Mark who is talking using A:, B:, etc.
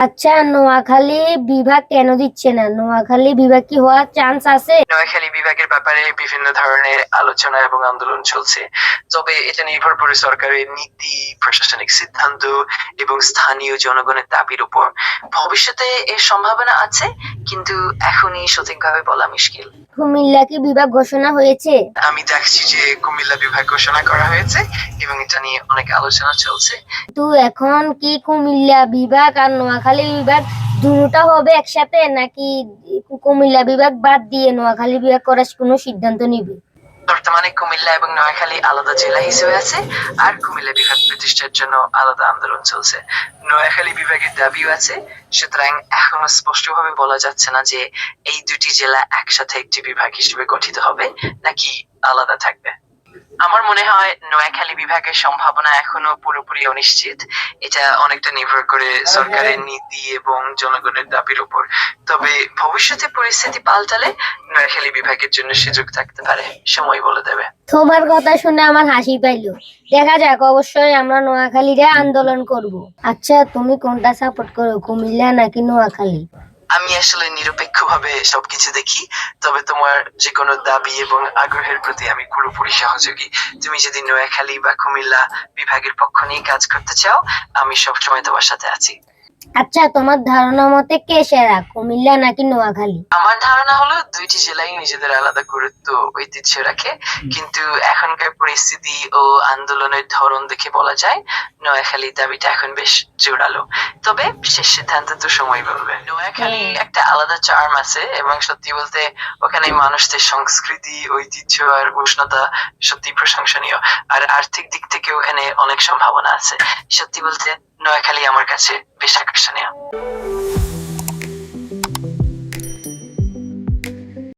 A: আচ্ছা নোয়াখালী বিভাগ কেন দিচ্ছে না? নোয়াখালী বিভাগ কি হওয়ার চান্স আছে?
B: নোয়াখালী বিভাগের ব্যাপারে বিভিন্ন ধরনের আলোচনা এবং আন্দোলন চলছে। তবে এটা নির্ভর করে সরকারের নীতি, প্রশাসনিক সিদ্ধান্ত এবং স্থানীয় জনগণের দাবির উপর। ভবিষ্যতে এর সম্ভাবনা আছে? কিন্তু এখনই সঠিকভাবে বলা মুশকিল।
A: কুমিল্লা কি বিভাগ ঘোষণা হয়েছে।
B: আমি দেখছি যে কুমিল্লা বিভাগ ঘোষণা করা হয়েছে এবং এটা নিয়ে অনেক আলোচনা চলছে।
A: তো এখন কি কুমিল্লা বিভাগ আর নোয়াখালী বিভাগ দুটো হবে একসাথে নাকি কুমিল্লা বিভাগ বাদ দিয়ে নোয়াখালী বিভাগ করার কোনো সিদ্ধান্ত নিবে?
B: বর্তমানে কুমিল্লা এবং নোয়াখালী আলাদা জেলা হিসেবে আছে, আর কুমিল্লা বিভাগ প্রতিষ্ঠার জন্য আলাদা আন্দোলন চলছে। নোয়াখালী বিভাগের দাবিও আছে, সুতরাং এখনও স্পষ্টভাবে বলা যাচ্ছে না যে এই দুটি জেলা একসাথে একটি বিভাগ হিসেবে গঠিত হবে, নাকি আলাদা থাকবে। আমার মনে হয় নোয়াখালী বিভাগের সম্ভাবনা এখনও পুরোপুরি অনিশ্চিত। এটা অনেকটা নির্ভর করে সরকারের নীতি এবং জনগণের দাবির উপর। তবে ভবিষ্যতে পরিস্থিতি পাল্টালে নোয়াখালী বিভাগের জন্য সুযোগ থাকতে পারে। সময় বলে দেবে।
A: তোমার কথা শুনে আমার হাসি পাইলো। দেখা যাক অবশ্যই আমরা নোয়াখালীরে আন্দোলন করব। আচ্ছা তুমি কোনটা সাপোর্ট করো কুমিল্লা নাকি নোয়াখালী?
B: আমি আসলে নিরপেক্ষভাবে সবকিছু দেখি, তবে তোমার যে কোনো দাবি এবং আগ্রহের প্রতি আমি পুরোপুরি সহযোগী। তুমি যদি নোয়াখালী বা কুমিল্লা বিভাগের পক্ষ নিয়ে কাজ করতে চাও, আমি সবসময় তোমার সাথে আছি।
A: আচ্ছা তোমার ধারণা মতে কে সেরা কুমিল্লা নাকি নোয়াখালী?
B: আমার ধারণা হলো দুইটি জেলাই নিজেদের আলাদা গুরুত্ব ঐতিহ্য রাখে। কিন্তু এখনকার পরিস্থিতি ও আন্দোলনের ধরন দেখে বলা যায় নোয়াখালী দাবিটা এখন বেশ জোরালো। তবে শেষ সিদ্ধান্ত তো সময় বলবে নোয়াখালী। একটা আলাদা চার্ম আছে এবং সত্যি বলতে ওখানে মানুষদের সংস্কৃতি ঐতিহ্য আর উষ্ণতা সত্যি প্রশংসনীয়। আর আর্থিক দিক থেকেও এখানে অনেক সম্ভাবনা আছে। সত্যি বলতে নোয়াখালী আমার কাছে বেশ আকর্ষণীয়।